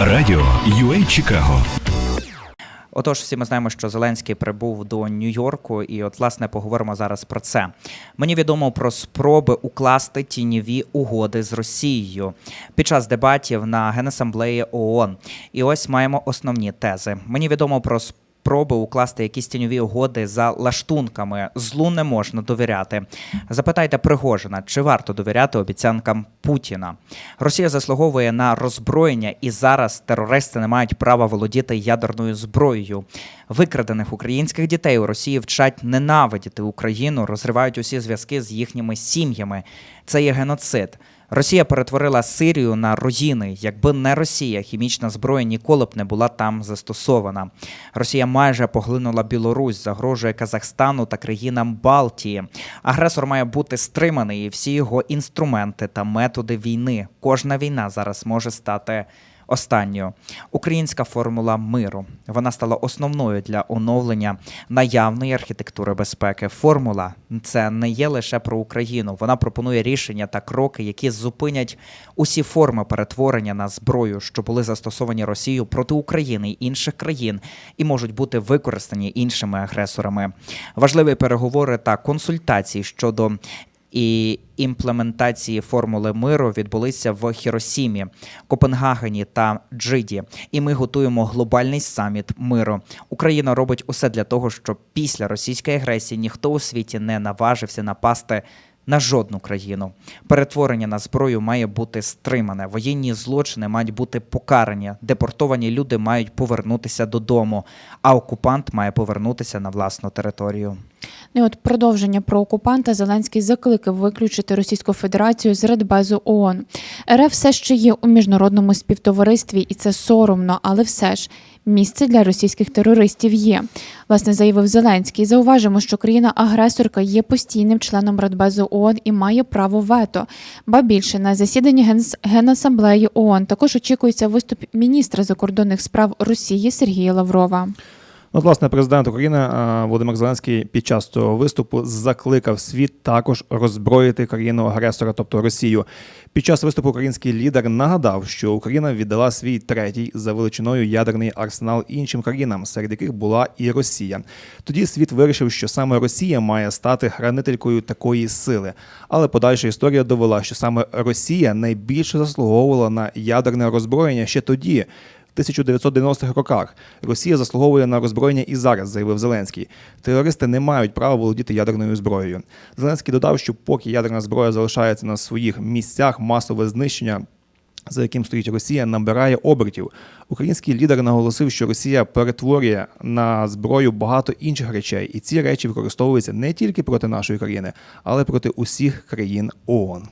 Радіо UA Чикаго. Отож, всі ми знаємо, що Зеленський прибув до Нью-Йорку, і от власне поговоримо зараз про це. Мені відомо про спроби укласти тіньові угоди з Росією під час дебатів на Генасамблеї ООН. І ось маємо основні тези. Мені відомо про спроби укласти якісь тіньові угоди за лаштунками. Злу не можна довіряти. Запитайте Пригожина, чи варто довіряти обіцянкам Путіна. Росія заслуговує на роззброєння, і зараз терористи не мають права володіти ядерною зброєю. Викрадених українських дітей у Росії вчать ненавидіти Україну, розривають усі зв'язки з їхніми сім'ями. Це є геноцид. Росія перетворила Сирію на руїни. Якби не Росія, хімічна зброя ніколи б не була там застосована. Росія майже поглинула Білорусь, загрожує Казахстану та країнам Балтії. Агресор має бути стриманий, і всі його інструменти та методи війни. Кожна війна зараз може стати. Останньою українська формула миру вона стала основною для оновлення наявної архітектури безпеки. Формула це не є лише про Україну. Вона пропонує рішення та кроки, які зупинять усі форми перетворення на зброю, що були застосовані Росією проти України й інших країн, і можуть бути використані іншими агресорами. Важливі переговори та консультації щодо і імплементації формули миру відбулися в Хіросімі, Копенгагені та Джиді. І ми готуємо глобальний саміт миру. Україна робить усе для того, щоб після російської агресії ніхто у світі не наважився напасти. На жодну країну перетворення на зброю має бути стримане. Воєнні злочини мають бути покарані. Депортовані люди мають повернутися додому, а окупант має повернутися на власну територію. Ну, і от продовження про окупанта Зеленський закликав виключити Російську Федерацію з Радбезу ООН. РФ все ще є у міжнародному співтоваристві, і це соромно, але все ж місце для російських терористів є. Власне, заявив Зеленський. Зауважимо, що країна-агресорка є постійним членом Радбезу ООН і має право вето. Ба більше на засіданні Генс- Генасамблеї ООН також очікується виступ міністра закордонних справ Росії Сергія Лаврова. Ну, власне, президент України е, Володимир Зеленський під час цього виступу закликав світ також роззброїти країну агресора, тобто Росію. Під час виступу український лідер нагадав, що Україна віддала свій третій за величиною ядерний арсенал іншим країнам, серед яких була і Росія. Тоді світ вирішив, що саме Росія має стати хранителькою такої сили. Але подальша історія довела, що саме Росія найбільше заслуговувала на ядерне роззброєння ще тоді. В 1990-х роках Росія заслуговує на роззброєння і зараз, заявив Зеленський. Терористи не мають права володіти ядерною зброєю. Зеленський додав, що поки ядерна зброя залишається на своїх місцях, масове знищення. За яким стоїть Росія, набирає обертів. Український лідер наголосив, що Росія перетворює на зброю багато інших речей, і ці речі використовуються не тільки проти нашої країни, але проти усіх країн ООН.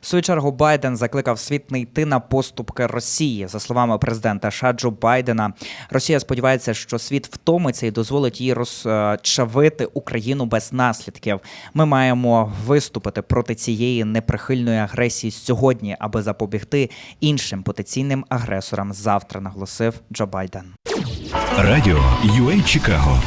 В свою чергу Байден закликав світ не йти на поступки Росії. За словами президента США Байдена, Росія сподівається, що світ втомиться і дозволить їй розчавити Україну без наслідків. Ми маємо виступити проти цієї неприхильної агресії сьогодні, аби запобігти іншим потенційним агресорам завтра, наголосив Джо Байден. Радіо UA Чикаго.